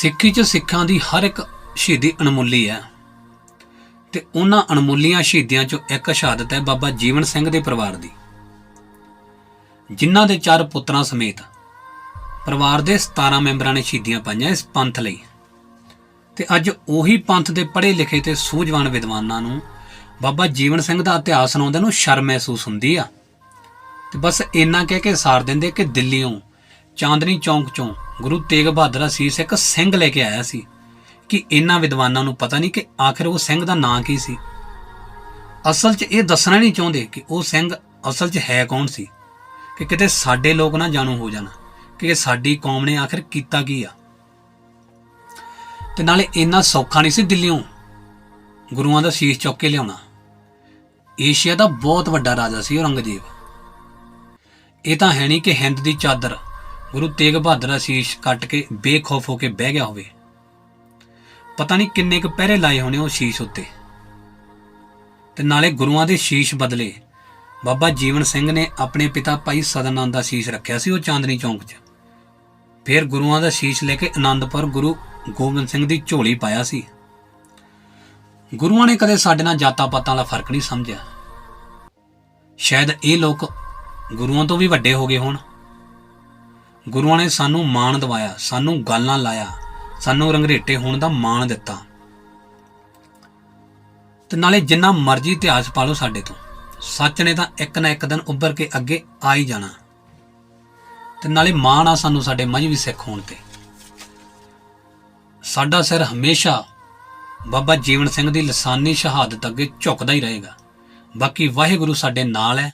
ਸਿੱਖੀ 'ਚ ਸਿੱਖਾਂ ਦੀ ਹਰ ਇੱਕ ਸ਼ਹੀਦੀ ਅਣਮੁੱਲੀ ਹੈ। ਤੇ ਉਹਨਾਂ ਅਣਮੁੱਲੀਆਂ ਸ਼ਹੀਦੀਆਂ 'ਚੋਂ ਇੱਕ ਸ਼ਹਾਦਤ ਹੈ ਬਾਬਾ ਜੀਵਨ ਸਿੰਘ ਦੇ ਪਰਿਵਾਰ ਦੀ। ਜਿਨ੍ਹਾਂ ਦੇ ਚਾਰ ਪੁੱਤਰਾਂ ਸਮੇਤ ਪਰਿਵਾਰ ਦੇ 17 ਮੈਂਬਰਾਂ ਨੇ ਸ਼ਹੀਦੀਆਂ ਪਾਈਆਂ ਇਸ ਪੰਥ ਲਈ। ਤੇ ਅੱਜ ਉਹੀ ਪੰਥ ਦੇ ਪੜ੍ਹੇ ਲਿਖੇ ਤੇ ਸੂਝਵਾਨ ਵਿਦਵਾਨਾਂ ਨੂੰ ਬਾਬਾ ਜੀਵਨ ਸਿੰਘ ਦਾ ਇਤਿਹਾਸ ਸੁਣਾਉਂਦੇ ਨੂੰ ਸ਼ਰਮ ਮਹਿਸੂਸ ਹੁੰਦੀ ਆ। ਤੇ ਬਸ ਇੰਨਾ ਕਹਿ ਕੇ ਸਾਰ ਦਿੰਦੇ ਕਿ ਦਿੱਲੀੋਂ ਚਾਂਦਨੀ ਚੌਂਕ ਚੋਂ ਗੁਰੂ ਤੇਗ ਬਹਾਦਰ ਅਸੀਸ ਇੱਕ ਸਿੰਘ ਲੈ ਕੇ ਆਇਆ ਸੀ ਕਿ ਇਹਨਾਂ ਵਿਦਵਾਨਾਂ ਨੂੰ ਪਤਾ ਨਹੀਂ ਕਿ ਆਖਿਰ ਉਹ ਸਿੰਘ ਦਾ ਨਾਂ ਕੀ ਸੀ। ਅਸਲ 'ਚ ਇਹ ਦੱਸਣਾ ਨਹੀਂ ਚਾਹੁੰਦੇ ਕਿ ਉਹ ਸਿੰਘ ਅਸਲ 'ਚ ਹੈ ਕੌਣ ਸੀ, ਕਿ ਕਿਤੇ ਸਾਡੇ ਲੋਕ ਨਾ ਜਾਣੂ ਹੋ ਜਾਣ ਕਿ ਸਾਡੀ ਕੌਮ ਨੇ ਆਖਿਰ ਕੀਤਾ ਕੀ ਆ। ਤੇ ਨਾਲੇ ਇੰਨਾ ਸੌਖਾ ਨਹੀਂ ਸੀ ਦਿੱਲੀੋਂ ਗੁਰੂਆਂ ਦਾ ਸ਼ੀਸ਼ ਚੁੱਕ ਕੇ ਲਿਆਉਣਾ। ਏਸ਼ੀਆ ਦਾ ਬਹੁਤ ਵੱਡਾ ਰਾਜਾ ਸੀ ਔਰੰਗਜ਼ੇਬ। ਇਹ ਤਾਂ ਹੈ ਨਹੀਂ ਕਿ ਹਿੰਦ ਦੀ ਚਾਦਰ ਗੁਰੂ ਤੇਗ ਬਹਾਦਰ ਅਸੀਸ ਕੱਟ ਕੇ ਬੇਖੌਫ ਹੋ ਕੇ ਬਹਿ ਗਿਆ ਹੋਵੇ। ਪਤਾ ਨਹੀਂ ਕਿੰਨੇ ਕੁ ਪਹਿਰੇ ਲਾਏ ਹੋਣੇ ਉਹ ਸ਼ੀਸ਼ ਉੱਤੇ। ਤੇ ਨਾਲੇ ਗੁਰੂਆਂ ਦੇ ਸ਼ੀਸ਼ ਬਦਲੇ ਬਾਬਾ ਜੀਵਨ ਸਿੰਘ ਨੇ ਆਪਣੇ ਪਿਤਾ ਭਾਈ ਸਦਨੰਦ ਦਾ ਸ਼ੀਸ਼ ਰੱਖਿਆ ਸੀ ਉਹ ਚਾਂਦਨੀ ਚੌਂਕ 'ਚ। ਫਿਰ ਗੁਰੂਆਂ ਦਾ ਸ਼ੀਸ਼ ਲੈ ਕੇ ਆਨੰਦਪੁਰ ਗੁਰੂ ਗੋਬਿੰਦ ਸਿੰਘ ਦੀ ਝੋਲੀ ਪਾਇਆ ਸੀ। ਗੁਰੂਆਂ ਨੇ ਕਦੇ ਸਾਡੇ ਨਾਲ ਜਾਤਾਂ ਪਾਤਾਂ ਦਾ ਫ਼ਰਕ ਨਹੀਂ ਸਮਝਿਆ। ਸ਼ਾਇਦ ਇਹ ਲੋਕ ਗੁਰੂਆਂ ਤੋਂ ਵੀ ਵੱਡੇ ਹੋ ਗਏ ਹੋਣ। ਗੁਰੂਆਂ ਨੇ ਸਾਨੂੰ ਮਾਣ ਦਿਵਾਇਆ, ਸਾਨੂੰ ਗੱਲਾਂ ਲਾਇਆ, ਸਾਨੂੰ ਰੰਗਰੇਟੇ ਹੋਣ ਦਾ ਮਾਣ ਦਿੱਤਾ। ਤੇ ਨਾਲੇ ਜਿੰਨਾ ਮਰਜ਼ੀ ਇਤਿਹਾਸ ਪਾ ਲਓ ਸਾਡੇ ਤੋਂ, ਸੱਚ ਨੇ ਤਾਂ ਇੱਕ ਨਾ ਇੱਕ ਦਿਨ ਉੱਭਰ ਕੇ ਅੱਗੇ ਆ ਹੀ ਜਾਣਾ। ਤੇ ਨਾਲੇ ਮਾਣ ਆ ਸਾਨੂੰ ਸਾਡੇ ਮਜ਼੍ਹਬੀ ਸਿੱਖ ਹੋਣ ਤੇ। ਸਾਡਾ ਸਿਰ ਹਮੇਸ਼ਾ ਬਾਬਾ ਜੀਵਨ ਸਿੰਘ ਦੀ ਲਸਾਨੀ ਸ਼ਹਾਦਤ ਅੱਗੇ ਝੁਕਦਾ ਹੀ ਰਹੇਗਾ। ਬਾਕੀ ਵਾਹਿਗੁਰੂ ਸਾਡੇ ਨਾਲ ਹੈ।